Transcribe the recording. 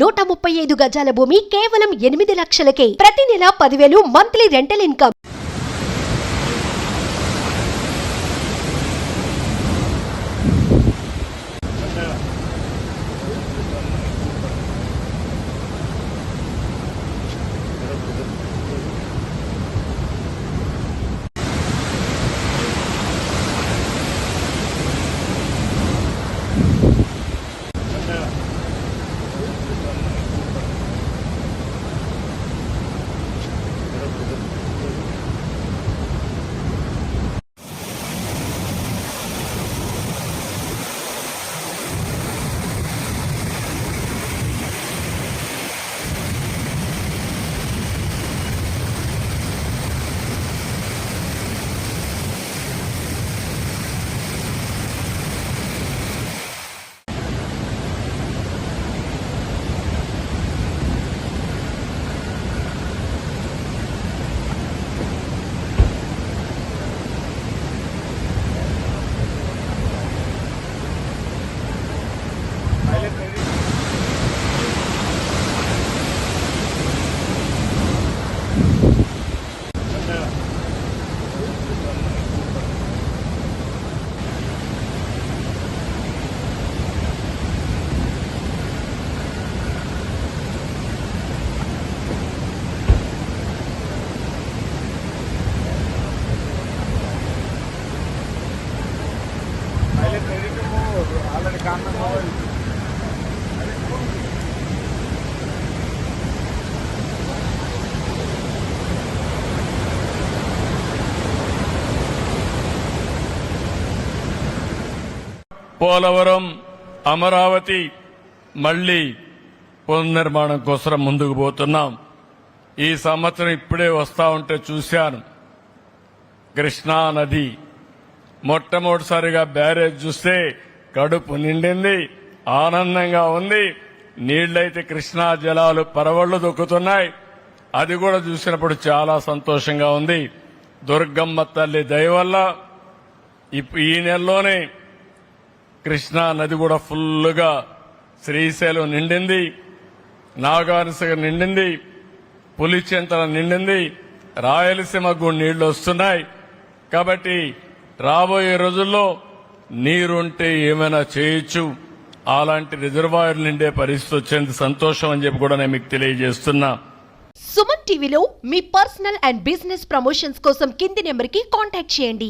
నూట ముప్పై ఐదు గజాల భూమి కేవలం ఎనిమిది లక్షలకే. ప్రతి నెల పదివేలు monthly rental income. Polavaram Amaravati మళ్ళీ పునర్నిర్మాణం కోసం ముందుకు పోతున్నాం. ఈ సంవత్సరం ఇప్పుడే వస్తా ఉంటే చూశాను. కృష్ణా నది మొట్టమొదటిసారిగా బ్యారేజ్ చూస్తే కడుపు నిండింది ఆనందంగా ఉంది. నీళ్ళైతే కృష్ణా జలాలు పరవళ్ళు దొక్కుతున్నాయి. అది కూడా చూసినప్పుడు చాలా సంతోషంగా ఉంది. దుర్గమ్మ తల్లి దయ వల్ల ఇప్- ఈ నెలలోనే కృష్ణా నది కూడా ఫుల్గా శ్రీశైలం నిండింది. నాగార్జున నిండింది. పులిచెంతల నిండింది. రాయలసీమకు కూడా నీళ్ళు వస్తున్నాయి. కాబట్టి రాబోయే రోజుల్లో నీరుంటే ఏమైనా చేయొచ్చు. అలాంటి రిజర్వాయర్ నిండే పరిస్థితి వచ్చేందుకు సంతోషం అని చెప్పి కూడా నేను మీకు తెలియజేస్తున్నా. సుమన్ టీవీలో మీ పర్సనల్ అండ్ బిజినెస్ ప్రమోషన్స్ కోసం కింది నెంబర్కి కాంటాక్ట్ చేయండి.